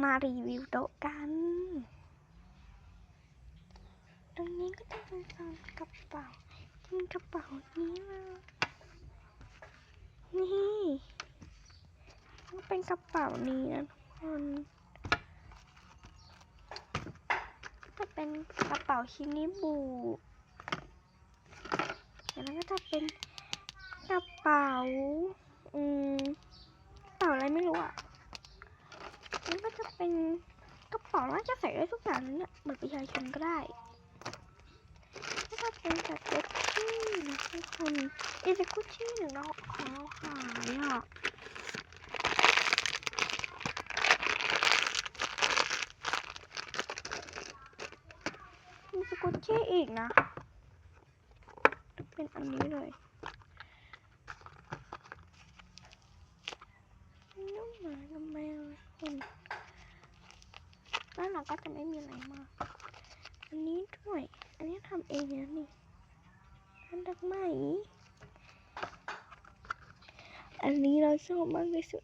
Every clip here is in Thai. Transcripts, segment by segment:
มารีวิวโต๊ะกัน ตรงนี้ก็จะเป็นโซนกระเป๋าที่มีกระเป๋านี้มานี่มันเป็นกระเป๋านี้นะทุกคนจะเป็นกระเป๋าชินิบูแล้วก็จะเป็นกระเป๋า อืมกระเป๋าอะไรไม่รู้อะ เป็นกระเป๋าน่าจะใส่ได้ทุกอย่างเลยเนี่ยเหมือนประชาชนก็ได้ก็จะเป็นจากกุชชี่นะทุกคนเอจากกุชชี่หนึ่งเราของเราหายอะมีสกุชชี่อีกนะ เป็นอันนี้เลยน้องหมากแมว คุณด้านหลังก็จะไม่มีอะไรมาก อันนี้ด้วย อันนี้ทำเองนะนี่อันดักไหม อันนี้เราชอบมากที่สุด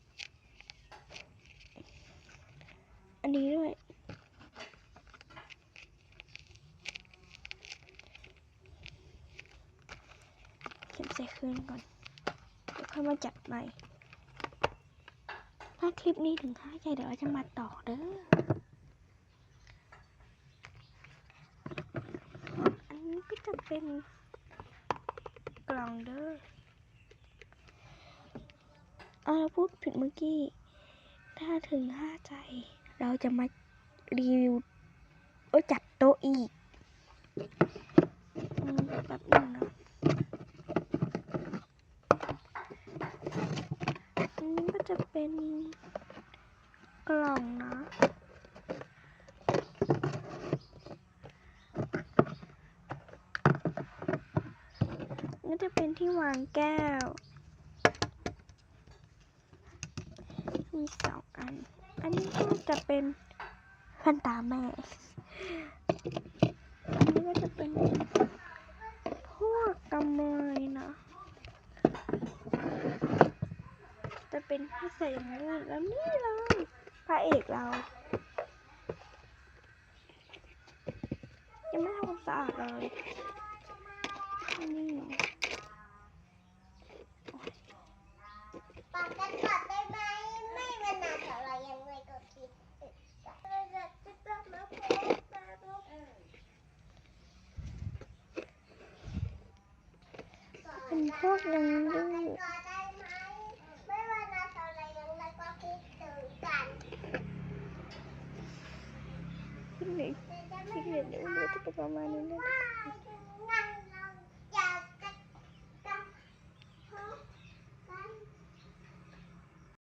อันนี้ด้วยเก็บใส่คืนก่อนเดี๋ยวค่อยมาจัดใหม่ถ้าคลิปนี้ถึงห้าใจเดี๋ยวเราจะมาต่อเด้อนนี้ก็จะ เป็นกล่องเด้ออาพูดผิดเมื่อกี้ ถ้าถึงห้าใจ เราจะมารีวิวโอ้จัดโต๊ะอีกอืมแบบนึงนะอันนี้ก็จะเป็นกล่องนะ นี่จะเป็นที่วางแก้ว มีสองอัน อันนี้ก็จะเป็นพันตาแม่ อันนี้ก็จะเป็นพวกกำเมยนะ จะเป็นที่ใส่อย่างนี้แล้วนี่เลยพระเอกเรา ยังไม่ทำความสะอาดเลยนี่ ปากกันก่อนได้ไหม ไม่มานานเท่าไหรยังไงก็คิดติดกันเราจะจะต้องมาพบมาพบ เป็นพวกยังดื้อก่อนได้ไหมไม่มานานเท่าไหรยังไงก็คิดถึงกันที่เหลือที่เหลือเดี๋ยวมันก็จะประมาณนี้นะ